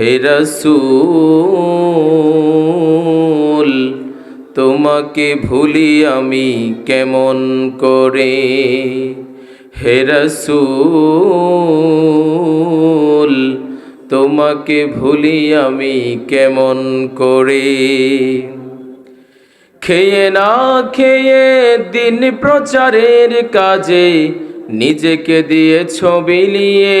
হে রসুল, তোমাকে ভুলি আমি কেমন করে? হে রসুল, তোমাকে ভুলি আমি কেমন করে? খেয়ে না খেয়ে দিন প্রচারের কাজে নিজেকে দিয়ে ছবি নিয়ে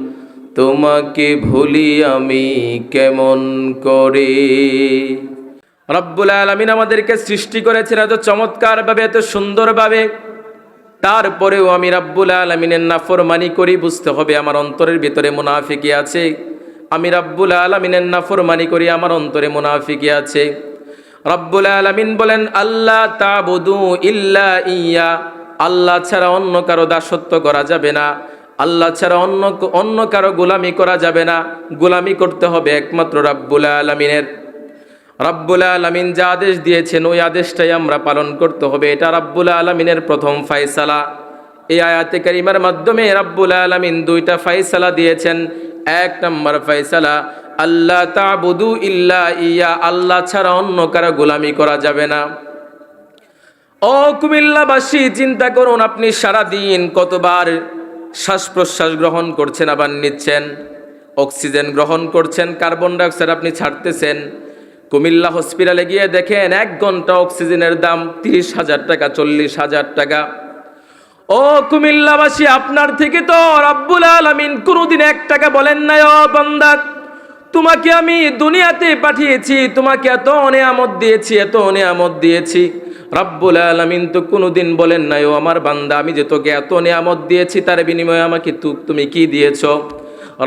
তোমাকে ভুলি আমি কেমন করে? রব্বুল আলমিন আমাদেরকে সৃষ্টি করেছেন এত চমৎকারভাবে, এত সুন্দরভাবে। তারপরেও আমি রাব্বুল আলমিনের নাফরমানি করি, বুঝতে হবে আমার অন্তরের ভিতরে মুনাফিকি আছে। আমি রাব্বুল আলমিনের নাফরমানি করি, আমার অন্তরে মুনাফিকি আছে। রব্বুল আলমিন বলেন আল্লাহ তাবুদু ইল্লা ইয়া। আল্লাহ ছাড়া অন্য কারও দাসত্ব করা যাবে না। আল্লাহ ছাড়া অন্য অন্য কারও গোলামি করা যাবে না। গোলামি করতে হবে একমাত্র রাব্বুল আলমিনের। রাব্বুল আলমিন যা আদেশ দিয়েছেন, ওই আদেশটাই আমরা পালন করতে হবে। এটা রাব্বুল আলমিনের প্রথম ফাইসালা। এই আয়াতে কারিমার মাধ্যমে রাব্বুল আলমিন দুইটা ফাইসালা দিয়েছেন। এক নম্বর ফাইসালা আল্লাহ তাবুদু ইল্লা ইয়া, আল্লাহ ছাড়া অন্য কারও গোলামি করা যাবে না। ও কুমিল্লাবাসী, চিন্তা করুন, আপনি সারা দিন কতবার শ্বাস প্রশ্বাস গ্রহণ করছেন, আবার নিচ্ছেন। অক্সিজেন গ্রহণ করছেন, কার্বন ডাইঅক্সাইড আপনি ছাড়তেছেন। কুমিল্লা হসপিটালে গিয়ে দেখেন এক ঘণ্টা অক্সিজেনের দাম তিরিশ হাজার টাকা, চল্লিশ হাজার টাকা। ও কুমিল্লাবাসী, আপনার থেকে তো রাব্বুল আলামিন কোনোদিন এক টাকা বলেন নাই, ও বান্দা। তোমাকে আমি দুনিয়াতে পাঠিয়েছি, তোমাকে এত নিয়ামত দিয়েছি, এত নিয়ামত দিয়েছি। রাব্বুল আলামিন তো কোনোদিন বলেন নাই, ও আমার বান্দা, আমি যে তোকে এত নিয়ামত দিয়েছি তার বিনিময়ে আমাকে তুমি কি দিয়েছ?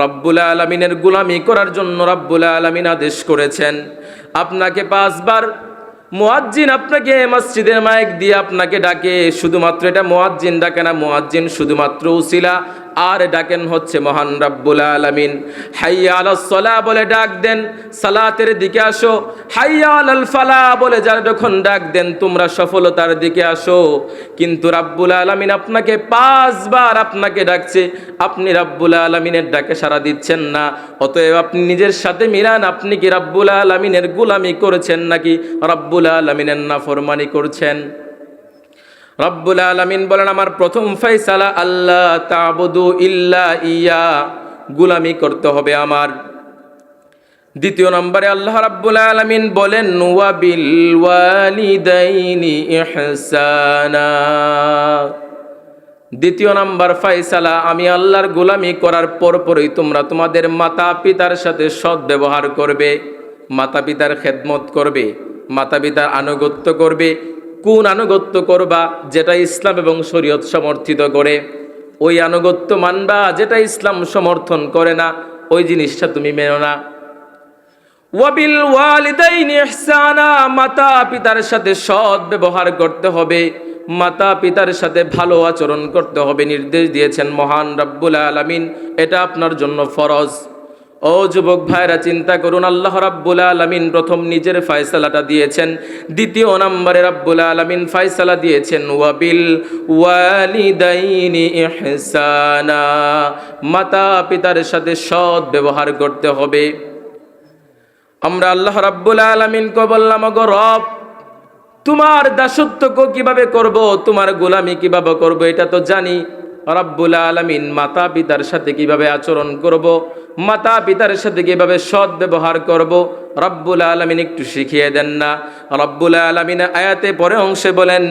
রব্বুল আলমিনের গুলামি করার জন্য রব্বুল আলমিন আদেশ করেছেন, আপনাকে পাঁচবার মোয়াজ্জিন আপনাকে মসজিদের মাইক দিয়ে আপনাকে ডাকে, শুধুমাত্র এটা মোয়াজ্জিন ডাকে না, মোয়াজ্জিন শুধুমাত্র উসিলা আর ডাকেন হচ্ছে মহান রাব্বুল আলামিন। হাইয়া আলাস সলা বলে ডাক দেন, সালাতের দিকে আসো। হাইয়া আলাল ফালা বলে যারা যখন ডাক দেন, তোমরা সফলতার দিকে আসো। কিন্তু রাব্বুল আলামিন আপনাকে পাঁচবার আপনাকে ডাকছে। আপনি রাব্বুল আলামিনের ডাকে সাড়া দিচ্ছেন না। অতএব আপনি নিজের সাথে মিলান। আপনি কি রাব্বুল আলামিনের গুলামি করেছেন নাকি রাব্বুল আলামিনের নাফরমানি করছেন? রব্বুল আলমিন বলেন, আমার প্রথম ফয়সালা আল্লাহ তাবুদু ইল্লা ইয়া, গুলামি করতে হবে আমার। দ্বিতীয় নম্বরে আল্লাহ রাব্বুল আলমিন বলেন, ওয়াবিল ওয়ালিদাইনি ইহসানা। দ্বিতীয় নাম্বার ফাইসালা আমি আল্লাহর গোলামি করার পরপরই তোমরা তোমাদের মাতা পিতার সাথে সৎ ব্যবহার করবে মাতা পিতার খেদমত করবে মাতা পিতার আনুগত্য করবে কোন আনুগত্য করবা যেটা ইসলাম এবং শরীয়ত সমর্থিত করে? ওই আনুগত্য মানবা যেটা ইসলাম সমর্থন করে না, ওই জিনিসটা তুমি মেনো না। ওয়াবিল ওয়ালিদাইনি ইহসানা, মাতা পিতার সাথে সৎ ব্যবহার করতে হবে। মাতা পিতার সাথে ভালো আচরণ করতে হবে, নির্দেশ দিয়েছেন মহান রাব্বুল আলামিন। এটা আপনার জন্য ফরজ। ও যুবক ভাইরা, চিন্তা করুন, আল্লাহ রাব্বুল আলামিন প্রথম নিজের ফয়সালাটা দিয়েছেন, দ্বিতীয় নম্বরে রাব্বুল আলামিন ফয়সালা দিয়েছেন, ওয়াবিল ওয়ালিদাইনি ইহসানা, মাতা পিতার সাথে সৎ ব্যবহার করতে হবে। আমরা আল্লাহ রাব্বুল আলামিনকে বললাম গো রব, তোমার দাসত্বকে কীভাবে করব, তোমার গোলামি কীভাবে করব, এটা তো জানি। রাব্বুল আলামিন মাতা পিতার সাথে কীভাবে আচরণ করব মাতা পিতার সাথে কীভাবে সৎ ব্যবহার করব? রব্বুল আলমিন একটু শিখিয়ে দেন না। রব্বুল আলমিন আয়াতে পরে অংশে বলেন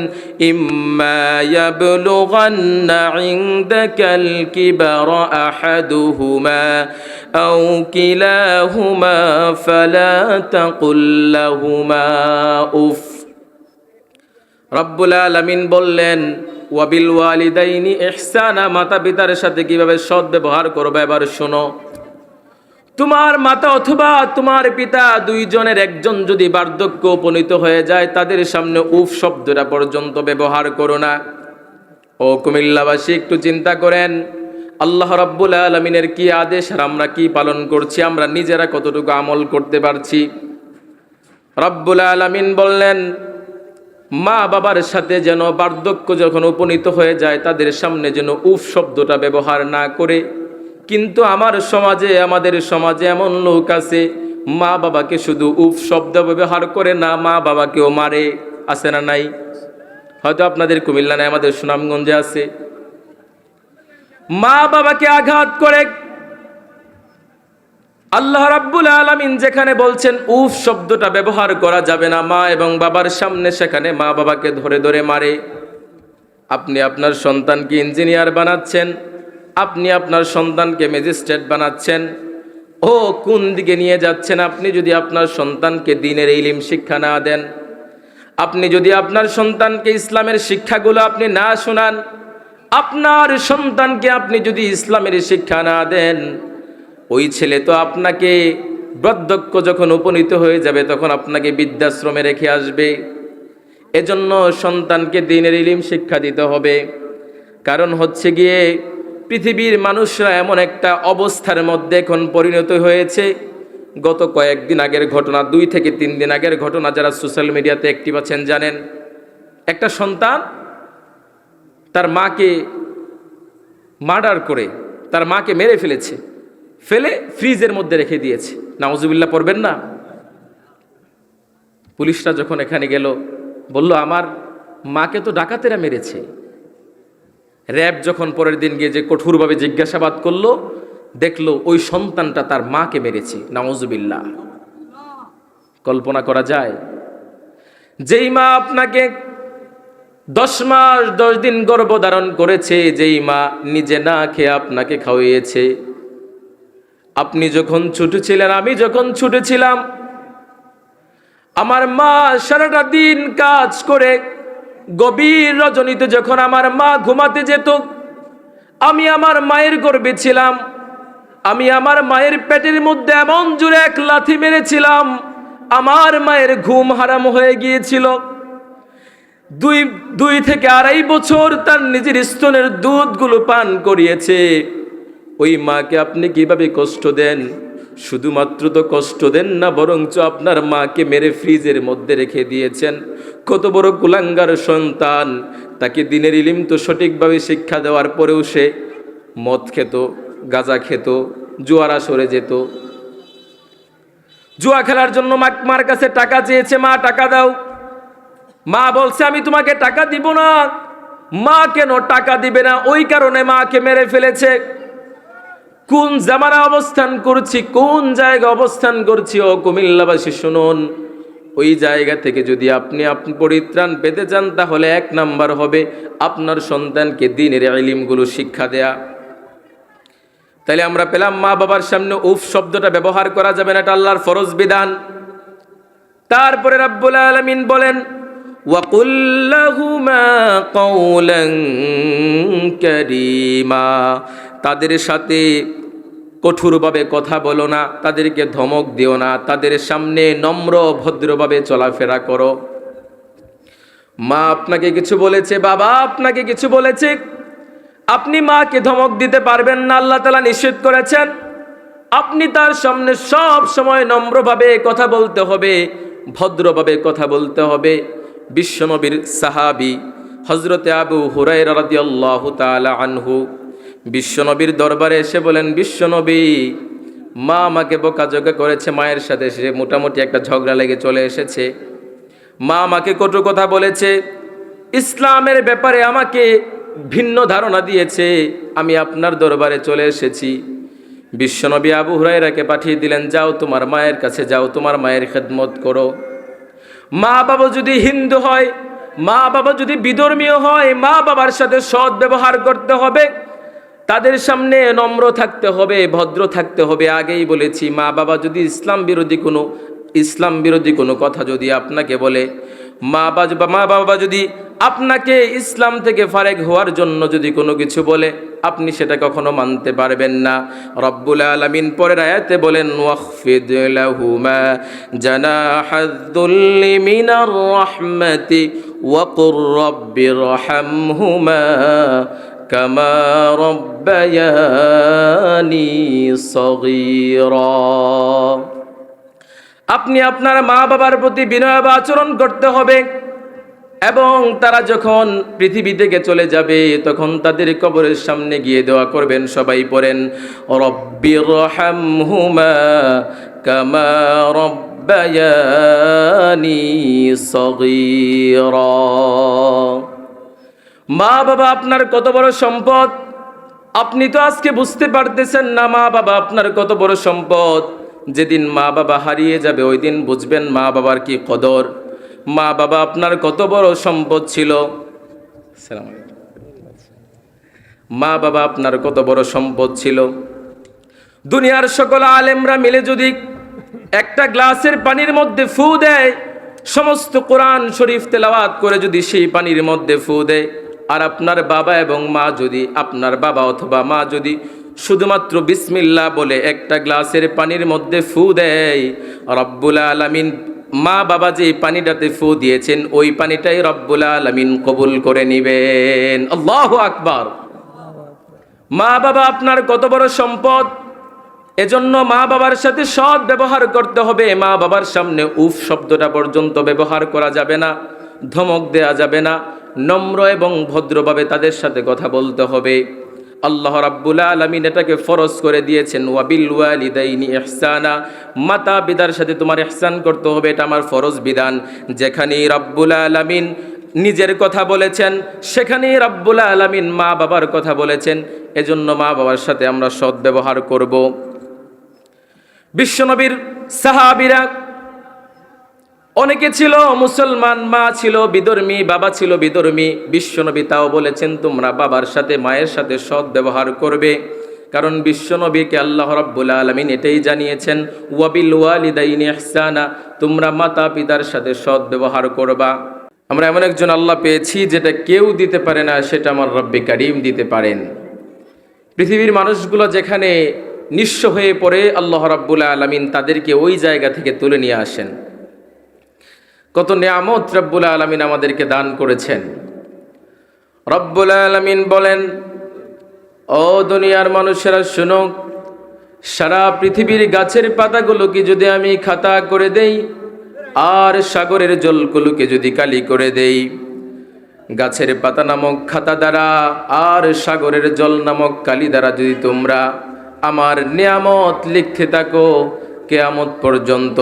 উফ। রব্বুল আলমিন বললেন ওয়াবিল ওয়ালিদাইনি ইহসানা। মাতা পিতার সাথে কীভাবে সৎ ব্যবহার করবে এবার শোনো। তোমার মাতা অথবা তোমার পিতা দুইজনের একজন যদি বার্ধক্য উপনীত হয়ে যায়, তাদের সামনে উফ শব্দটা পর্যন্ত ব্যবহার করো না। ও কুমিল্লাবাসী, একটু চিন্তা করেন, আল্লাহ রাব্বুল আলমিনের কি আদেশ আর আমরা কি পালন করছি, আমরা নিজেরা কতটুকু আমল করতে পারছি? রব্বুল আলমিন বললেন, মা বাবার সাথে যেন বার্ধক্য যখন উপনীত হয়ে যায়, তাদের সামনে যেন উফ শব্দটা ব্যবহার না করে। কিন্তু আমার সমাজে, আমাদের সমাজে এমন লোক আছে, মা বাবাকে শুধু উফ শব্দ ব্যবহার করে না, মা বাবাকেও মারে, আছে না নাই? হয়তো আপনাদের কুমিল্লা নাই, আমাদের সুনামগঞ্জে আছে। মা বাবাকে আঘাত করে আল্লাহ রাব্বুল আলামিন যেখানে বলছেন, উফ শব্দটা ব্যবহার করা যাবে না মা এবং বাবার সামনে, সেখানে মা বাবাকে ধরে ধরে মারে। আপনি আপনার সন্তানকে ইঞ্জিনিয়ার বানাচ্ছেন আপনি আপনার সন্তানকে ম্যাজিস্ট্রেট বানাচ্ছেন, ও কোন দিকে নিয়ে যাচ্ছেন আপনি যদি আপনার সন্তানকে দিনের ইলিম শিক্ষা না দেন? আপনি যদি আপনার সন্তানকে ইসলামের শিক্ষাগুলো আপনি না শোনান, আপনার সন্তানকে আপনি যদি ইসলামের শিক্ষা না দেন, ওই ছেলে তো আপনাকে বৃদ্ধক্য যখন উপনীত হয়ে যাবে তখন আপনাকে বৃদ্ধাশ্রমে রেখে আসবে। এজন্য সন্তানকে দিনের ইলিম শিক্ষা দিতে হবে। কারণ হচ্ছে গিয়ে পৃথিবীর মানুষরা এমন একটা অবস্থার মধ্যে এখন পরিণত হয়েছে। গত কয়েকদিন আগের ঘটনা, দুই থেকে তিন দিন আগের ঘটনা যারা সোশ্যাল মিডিয়াতে অ্যাক্টিভ আছেন জানেন। একটা সন্তান তার মাকে মার্ডার করে, তার মাকে মেরে ফেলেছে। ফেলে ফ্রিজের মধ্যে রেখে দিয়েছে। নাওজুবিল্লাহ পড়বেন না? পুলিশরা যখন এখানে গেল, বলল, আমার মাকে তো ডাকাতেরা মেরেছে। র্যাব যখন পরের দিন গিয়ে যে কঠোরভাবে জিজ্ঞাসাবাদ করল, দেখল ওই সন্তানটা তার মাকে মেরেছে নাওজুবিল্লাহ কল্পনা করা যায়, যেই মা আপনাকে দশ মাস, দশ দিন গর্ভধারণ করেছে, যেই মা নিজে না খেয়ে আপনাকে খাওয়িয়েছে। আপনি যখন ছোট ছিলেন, আমি যখন ছোট ছিলাম, আমার মা সারাটা দিন কাজ করে গভীর রজনীতে যখন আমার মা ঘুমাতে যেত, আমি আমার মায়ের গর্বে ছিলাম, আমি আমার মায়ের পেটের মধ্যে এমন জুড়ে এক লাথি মেরেছিলাম, আমার মায়ের ঘুম হারাম হয়ে গিয়েছিল। দুই দুই থেকে আড়াই বছর তার নিজের স্তনের দুধগুলো পান করিয়েছে। ওই মাকে আপনি কীভাবে কষ্ট দেন? শুধুমাত্র তো কষ্ট দেন না, বরঞ্চ আপনার মাকে মেরে ফ্রিজের মধ্যে রেখে দিয়েছেন। কত বড় কুলাঙ্গার সন্তান। তাকে দিনের ইলিম তো সঠিকভাবে শিক্ষা দেওয়ার পরেও সে মদ খেত, গাঁজা খেত, জুয়ারা সরে যেত। জুয়া খেলার জন্য মার কাছে টাকা চেয়েছে, মা, টাকা দাও। মা বলছে, আমি তোমাকে টাকা দিব না। মা কেন টাকা দিবে না? ওই কারণে মাকে মেরে ফেলেছে। কোন জামারা অবস্থান করছি, কোন জায়গা অবস্থান করছি, ও কুমিল্লাবাসী, শুনুন। ওই জায়গা থেকে যদি আপনি আপনি পরিত্রাণ পেতে চান, তাহলে এক নাম্বার হবে আপনার সন্তানকে দিনের আলিমগুলো শিক্ষা দেয়া। তাহলে আমরা পেলাম মা বাবার সামনে, উফ, শব্দটা ব্যবহার করা যাবে না, এটা আল্লাহর ফরজ বিধান। তারপরে রাব্বুল আলমিন বলেন ওয়াকুল্লাহুমা কৌলং করিমা। তাদের সাথে কঠোরভাবে কথা বলো না, তাদেরকে ধমক দিও না, তাদের সামনে নম্র, ভদ্রভাবে চলাফেরা করো। মা আপনাকে কিছু বলেছে, বাবা আপনাকে কিছু বলেছে। আপনি মাকে ধমক দিতে পারবেন না, আল্লাহ তালা নিষেধ করেছেন। আপনি তার সামনে সব সময় নম্রভাবে কথা বলতে হবে, ভদ্রভাবে কথা বলতে হবে। বিশ্বনবীর সাহাবি হজরতে আবু হুরাই রাদিয়াল্লাহু তাআলা আনহু বিশ্বনবীর দরবারে এসে বলেন, বিশ্বনবী, মা আমাকে বোকাজোকা করেছে, মায়ের সাথে সে মোটামুটি একটা ঝগড়া লেগে চলে এসেছে। মা আমাকে কটু কথা বলেছে, ইসলামের ব্যাপারে আমাকে ভিন্ন ধারণা দিয়েছে, আমি আপনার দরবারে চলে এসেছি। বিশ্বনবী আবু হুরাইরাকে পাঠিয়ে দিলেন, যাও তোমার মায়ের কাছে, যাও তোমার মায়ের খেদমত করো। মা বাবা যদি হিন্দু হয়, মা বাবা যদি বিধর্মীয় হয়, মা বাবার সাথে সৎ ব্যবহার করতে হবে। তাদের সামনে নম্র থাকতে হবে, ভদ্র থাকতে হবে। আগেই বলেছি, মা বাবা যদি ইসলাম বিরোধী কোনো, ইসলাম বিরোধী কোনো কথা যদি আপনাকে বলে, মা বাবা মা বাবা যদি আপনাকে ইসলাম থেকে ফারেক হওয়ার জন্য যদি কোনো কিছু বলে, আপনি সেটা কখনো মানতে পারবেন না। রব্বুল আলামিন পরের আয়াতে বলেন রহমহুমা। কামা রব্বায়ানি সগীরা আপনি আপনার মা বাবার প্রতি বিনয় আচরণ করতে হবে এবং তারা যখন পৃথিবী থেকে চলে যাবে, তখন তাদের কবরের সামনে গিয়ে দোয়া করবেন, সবাই পড়েন রব্বির রহমহুমা কামা রব্বায়ানি সগীরা। মা বাবা আপনার কত বড় সম্পদ? আপনি তো আজকে বুঝতে পারতেছেন না মা বাবা আপনার কত বড় সম্পদ। যেদিন মা বাবা হারিয়ে যাবে, ওই দিন বুঝবেন মা বাবার কি কদর। মা বাবা আপনার কত বড় সম্পদ ছিল। মা বাবা আপনার কত বড় সম্পদ ছিল। দুনিয়ার সকল আলেমরা মিলে যদি একটা গ্লাসের পানির মধ্যে ফু দেয়, সমস্ত কোরআন শরীফ তেলাওয়াত করে যদি সেই পানির মধ্যে ফু দেয় আর আপনার বাবা এবং মা যদি, আপনার বাবা অথবা মা যদি শুধুমাত্র বিসমিল্লা বলে একটা গ্লাসের পানির মধ্যে ফু দেয়, রব্বুল আলামিন, মা বাবা যে পানিটাতে ফু দিয়েছেন, ওই পানিটাই রব্বুল আলামিন কবুল করে নিবেন। আল্লাহ আকবার। মা বাবা আপনার কত বড় সম্পদ। এজন্য মা বাবার সাথে সৎ ব্যবহার করতে হবে। মা বাবার সামনে উফ শব্দটা পর্যন্ত ব্যবহার করা যাবে না। ধমক দেয়া যাবে না, নম্র এবং ভদ্রভাবে তাদের সাথে কথা বলতে হবে। আল্লাহ রাব্বুল আলামিন এটাকে ফরজ করে দিয়েছেন, ওয়াবিল ওয়ালিদাইনি ইহসানা। মাতা পিতার সাথে তোমার ইহসান করতে হবে, এটা আমার ফরজ বিধান। যেখানেই রাব্বুল আলামিন নিজের কথা বলেছেন, সেখানেই রাব্বুল আলামিন মা বাবার কথা বলেছেন, এজন্য মা বাবার সাথে আমরা সদ্ব্যবহার ব্যবহার করব। বিশ্বনবীর সাহাবিরা অনেকে ছিল মুসলমান, মা ছিল বিধর্মী বাবা ছিল বিধর্মী বিশ্বনবী তাও বলেছেন, তোমরা বাবার সাথে, মায়ের সাথে সৎ ব্যবহার করবে। কারণ বিশ্বনবীকে আল্লাহ রাব্বুল আলামিন এটাই জানিয়েছেন, ওয়াবিল ওয়ালিদাইনি ইহসানা। তোমরা মাতা পিতার সাথে সৎ ব্যবহার করবা। আমরা এমন একজন আল্লাহ পেয়েছি, যেটা কেউ দিতে পারে না, সেটা আমার রব্বে কারিম দিতে পারেন। পৃথিবীর মানুষগুলো যেখানে নিঃস্ব হয়ে পড়ে, আল্লাহ রাব্বুল আলামিন তাদেরকে ওই জায়গা থেকে তুলে নিয়ে আসেন। কত নিয়ামত রব্বুল আলমিন আমাদেরকে দান করেছেন। রব্বুল আলমিন বলেন, ও দুনিয়ার মানুষেরা শুনুক সারা পৃথিবীর গাছের পাতাগুলোকে যদি আমি খাতা করে দেই, আর সাগরের জলগুলোকে যদি কালি করে দেই, গাছের পাতা নামক খাতা দ্বারা, আর সাগরের জল নামক কালি দ্বারা যদি তোমরা আমার নিয়ামত লিখতে থাকো কেয়ামত পর্যন্ত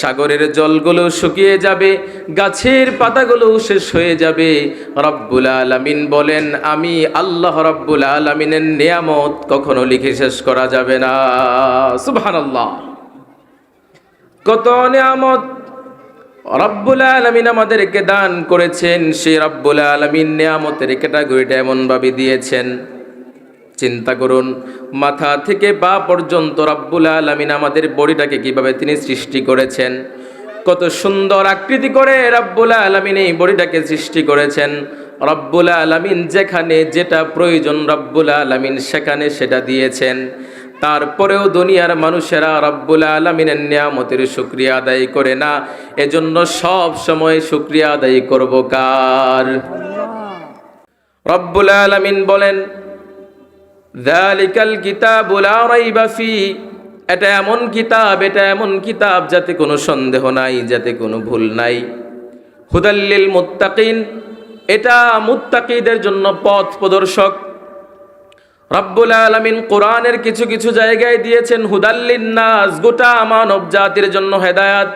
সাগরের জলগুলো শুকিয়ে যাবে, গাছের পাতাগুলো শেষ হয়ে যাবে। রব্বুল আলামিন বলেন, আমি আল্লাহ রব্বুল আলামিনের নিয়ামত কখনো লিখে শেষ করা যাবে না। সুবহানাল্লাহ। কত নিয়ামত রব্বুল আলমিন আমাদেরকে দান করেছেন, সেই রব্বুল আলমিন নিয়ামতের ক্যাটাগরিটা এমনভাবে দিয়েছেন চিন্তা করুন। মাথা থেকে পা পর্যন্ত রব্বুল আলমিন আমাদের বডিটাকে কীভাবে তিনি সৃষ্টি করেছেন? কত সুন্দর আকৃতি করে রব্বুল আলমিন এই বডিটাকে সৃষ্টি করেছেন। রব্বুল আলমিন যেখানে যেটা প্রয়োজন রব্বুল আলমিন সেখানে সেটা দিয়েছেন। তারপরেও দুনিয়ার মানুষেরা রব্বুল আলমিনের নিয়ামতের শুক্রিয়া আদায় করে না। এজন্য সব সময় শুক্রিয়া আদায় করব কার? রব্বুল আলমিন বলেন দালিকাল কিতাব এটা এমন কিতাব, এটা এমন কিতাব যাতে কোনো সন্দেহ নাই, যাতে কোনো ভুল নাই। হুদাল্লিল মুত্তাকিন, এটা মুত্তাকিদের জন্য পথ প্রদর্শক। রব্বুল আলমিন কোরআনের কিছু কিছু জায়গায় দিয়েছেন হুদাল্লিন নাস, গোটা মানব জাতির জন্য হেদায়াত।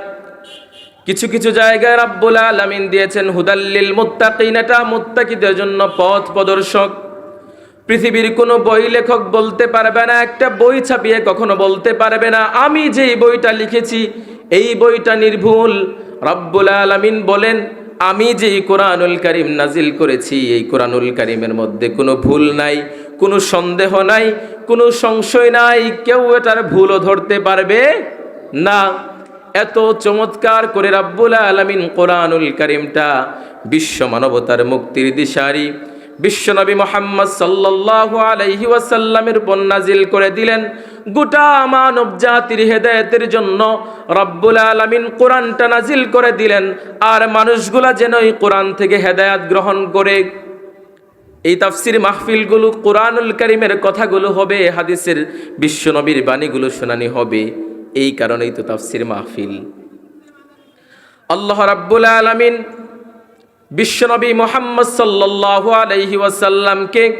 কিছু কিছু জায়গায় রব্বুল আলমিন দিয়েছেন হুদাল্লিল মুত্তাকিন, এটা মুত্তাকিদের জন্য পথ প্রদর্শক। পৃথিবীর কোনো বই লেখক বলতে পারবে না, একটা বই ছাপিয়ে কখনো বলতে পারবে না। আমি যেই বইটা লিখেছি, এই বইটা নির্ভুল। রব্বুল আলমিন বলেন, আমি যেই কোরআনুল করিম নাজিল করেছি, এই কোরআনুল করিমের মধ্যে কোনো ভুল নাই, কোনো সন্দেহ নাই, কোনো সংশয় নাই। কেউ এটার ভুলও ধরতে পারবে না। এত চমৎকার করে রাব্বুল আলমিন কোরআনুল করিমটা বিশ্ব মানবতার মুক্তির দিশারি। বিশ্বনবী মোহাম্মদ সাল্লাল্লাহু আলাইহি ওয়াসাল্লামের নাজিল করে দিলেন। গোটা মানব জাতির হেদায়তের জন্য রব্বুল আলামিন কোরআনটা নাজিল করে দিলেন। আর মানুষগুলা যেন এই কোরআন থেকে হেদায়াত গ্রহণ করে, এই তাফসির মাহফিলগুলো কোরআনুল করিমের কথাগুলো হবে হাদিসের বিশ্বনবীর বাণীগুলো শোনানি হবে। এই কারণেই তো তাফসির মাহফিল। আল্লাহ রাব্বুল আলামিন বিশ্বনবী মোহাম্মদ সাল্লু আলাইহি ওয়াসাল্লামকে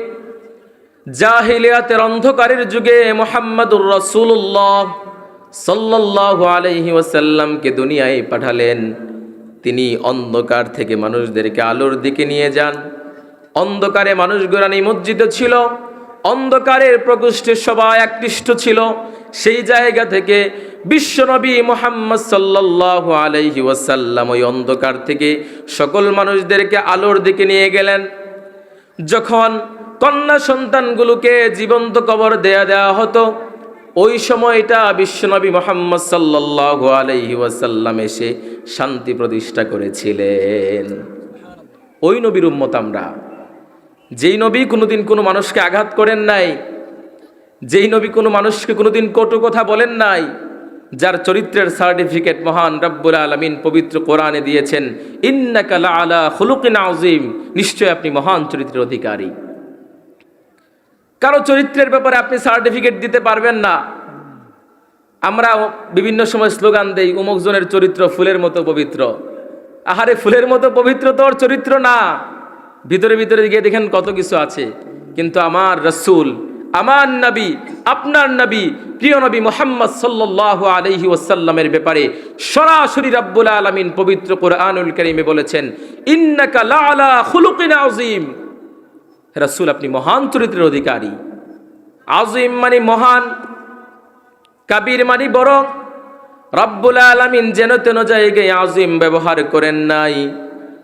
জাহিলিয়াতের অন্ধকারের যুগে মোহাম্মদুর রসুল্লাহ সাল্লাহ আলহি ওয়াসাল্লামকে দুনিয়ায় পাঠালেন। তিনি অন্ধকার থেকে মানুষদেরকে আলোর দিকে নিয়ে যান। অন্ধকারে মানুষগুলা নিমজ্জিত ছিল। অন্ধকারের প্রকোষ্ঠে সবাই আকৃষ্ট ছিল। সেই জায়গা থেকে বিশ্বনবী মোহাম্মদ সাল্লাল্লাহু আলাইহি ওয়াসাল্লাম ওই অন্ধকার থেকে সকল মানুষদেরকে আলোর দিকে নিয়ে গেলেন। যখন কন্যা সন্তানগুলোকে জীবন্ত কবর দেয়া দেওয়া হতো, ওই সময়টা বিশ্বনবী মোহাম্মদ সাল্লাল্লাহু আলাইহি ওয়াসাল্লাম এসে শান্তি প্রতিষ্ঠা করেছিলেন। ওই নবীর উম্মত আমরা। যেই নবী কোনোদিন কোনো মানুষকে আঘাত করেন নাই, যেই নবী কোনো মানুষকে কোনোদিন কটু কথা বলেন নাই, যার চরিত্রের সার্টিফিকেট মহান রব্বুল আলমিন পবিত্র কোরআনে দিয়েছেন, ইন্নাকা আলা খুলুকিন আজিম নিশ্চয় আপনি মহান চরিত্রের অধিকারী। কারও চরিত্রের ব্যাপারে আপনি সার্টিফিকেট দিতে পারবেন না। আমরা বিভিন্ন সময় স্লোগান দেই, উমকজনের চরিত্র ফুলের মতো পবিত্র আহারে, ফুলের মতো পবিত্র তোর চরিত্র না। ভিতরে ভিতরে গিয়ে দেখেন কত কিছু আছে। কিন্তু আমার রসুল, আমার নবী, আপনার নবী, প্রিয় নবী মোহাম্মদ সাল্লাহ আলহি ওসাল্লামের ব্যাপারে সরাসরি রাব্বুল আলমিন পবিত্র কোরআনুল করিমে বলেছেন, ইন্নাকা লালা খুলুকিন আজিম রাসূল, আপনি মহান চরিত্রের অধিকারী। আজিম মানে মহান, কাবির মানে বড়। রব্বুল আলামিন যেন তেন জায়গায় আজিম ব্যবহার করেন নাই।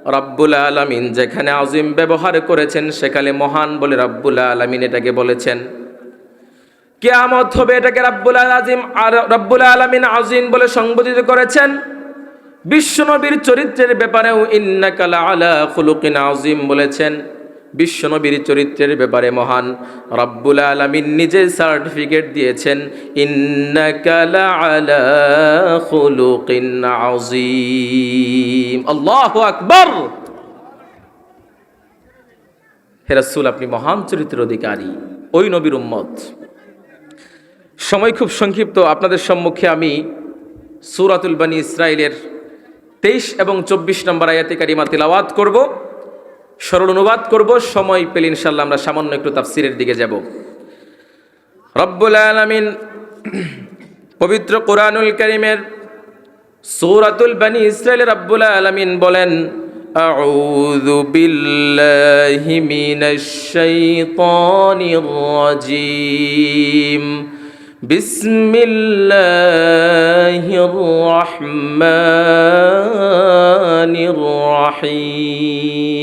রব্বুল আলমিন যেখানে আজিম ব্যবহার করেছেন, সেখানে মহান বলে রব্বুল আলমিন এটাকে বলেছেন। কেয়ামত হবে এটাকে রব্বুল আজিম আর রব্বুল আলমিন আজিম বলে সংবোধিত করেছেন। বিশ্বনবীর চরিত্রের ব্যাপারেও ইন্নাকালা আলা খুলুকিন আজিম বলেছেন। বিশ্বনবীর চরিত্রের ব্যাপারে মহান রব্বুল আলমিন নিজে সার্টিফিকেট দিয়েছেন আল্লাহু আকবার! হে রাসূল, আপনি মহান চরিত্রের অধিকারী, ওই নবীর উম্মত। সময় খুব সংক্ষিপ্ত, আপনাদের সম্মুখে আমি সুরাতুল বানী ইসরায়েলের তেইশ এবং চব্বিশ নম্বর আয়াতে কারিমা তিলাওয়াত করব। সরল অনুবাদ করব সময় পেলে ইনশাল্লাহ আমরা সামান্য একটু তাফসিরের দিকে যাব রব্বুল আলামিন পবিত্র কোরআনুল করিমের সূরাতুল বানি ইসরাইল রব্বুল আলামিন বলেন أعوذ بالله من الشيطان الرجيم بسم الله الرحمن الرحيم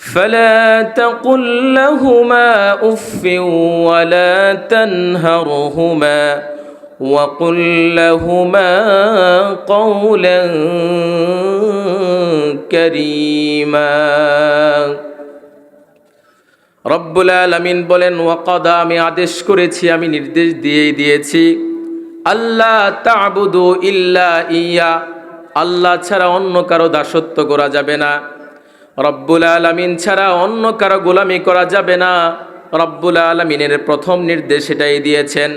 فلا تقل لهما اف ولا تنهرهما وقل لهما قولا كريما রব্বুল আলমিন বলেন ওয়াকাদা আমি আদেশ করেছি আমি নির্দেশ দিয়েই দিয়েছি আল্লাহ তাবুদু ইল্লা ইয়া আল্লাহ ছাড়া অন্য কারো দাসত্ব করা যাবে না রব্বুল আলমিন ছাড়া অন্য কারও গোলামি করা যাবে না। রব্বুল আলমিনের প্রথম নির্দেশ এটাই দিয়েছেন।